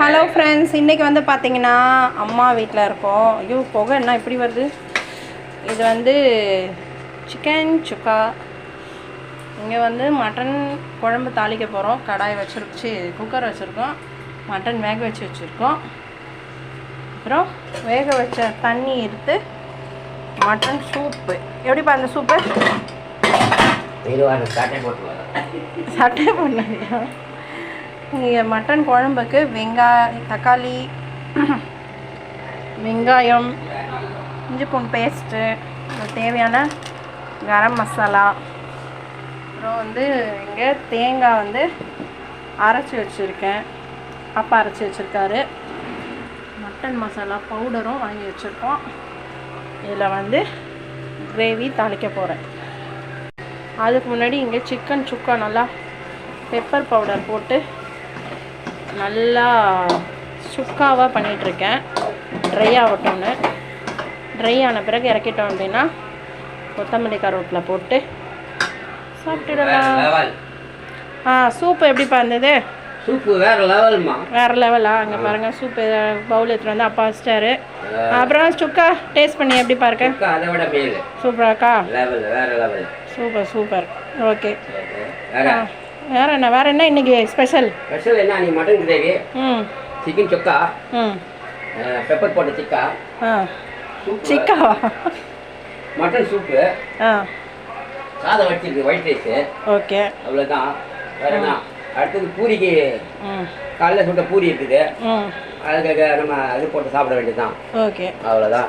Hello friends இன்றைக்கி வந்து பார்த்தீங்கன்னா அம்மா வீட்டில் இருக்கோம். ஐயோ புகை என்ன இப்படி வருது? இது வந்து சிக்கன் சுக்கா இங்கே வந்து மட்டன் குழம்பு தாளிக்க போகிறோம் கடாய் வச்சுருச்சு குக்கர் வச்சுருக்கோம். மட்டன் வேக வச்சு வச்சுருக்கோம். அப்புறம் வேக வச்ச தண்ணி எடுத்து மட்டன் சூப்பு எப்படிப்பா அந்த சூப்பு சட்டை பண்ணலையா இங்கே மட்டன் குழம்புக்கு வெங்காயம் தக்காளி வெங்காயம் இஞ்சி பூண்டு பேஸ்ட்டு தேவையான கரம் மசாலா. அப்புறம் வந்து இங்கே தேங்காய் வந்து அரைச்சி வச்சுருக்கேன். அப்பா அரைச்சி வச்சுருக்காரு. மட்டன் மசாலா பவுடரும் வாங்கி வச்சுருக்கோம். இதில் வந்து கிரேவி தாளிக்க போகிறேன் அதுக்கு முன்னாடி இங்கே சிக்கன் சுக்கா நல்லா பெப்பர் பவுடர் போட்டு நல்லா சுக்காவாக பண்ணிகிட்ருக்கேன் ட்ரை ஆகட்டும்னு. ட்ரை ஆன பிறகு இறக்கிட்டோம் அப்படின்னா கொத்தமல்லி கருவேப்பிலை போட்டு சாப்பிட்டுடலாம். ஆ சூப்பு எப்படிப்பா இருந்தது சூப்பு வேற லெவல்மா வேறு லெவலா அங்கே பாருங்கள் சூப்பு பவுல் எடுத்துகிட்டு வந்து அப்பா வச்சிட்டாரு. அப்புறம் சுக்கா டேஸ்ட் பண்ணி எப்படி பாருக்க அதை விட மேல். சூப்பராக்கா லெவல் வேற லெவல் சூப்பர் சூப்பர். ஓகே வேற என்ன வேறு என்ன இன்னைக்கு ஸ்பெஷல் ஸ்பெஷல் என்ன நீ மட்டன் கிரேவி ம். சிக்கன் சுக்கா ம். பெப்பர் போட்ட சிக்கா ஆ. சிக்காவா? மட்டன் சூப்பு ஆ. சாதம் வச்சிருக்கு ஒயிட் ரைஸு ஓகே. அவ்வளோதான் வேற என்ன? அடுத்தது பூரிக்கு ம். காலைல சுட்ட பூரி இருக்குது. ம். அதுக்காக நம்ம இது போட்டு சாப்பிட வேண்டியதுதான். ஓகே. அவ்வளோதான்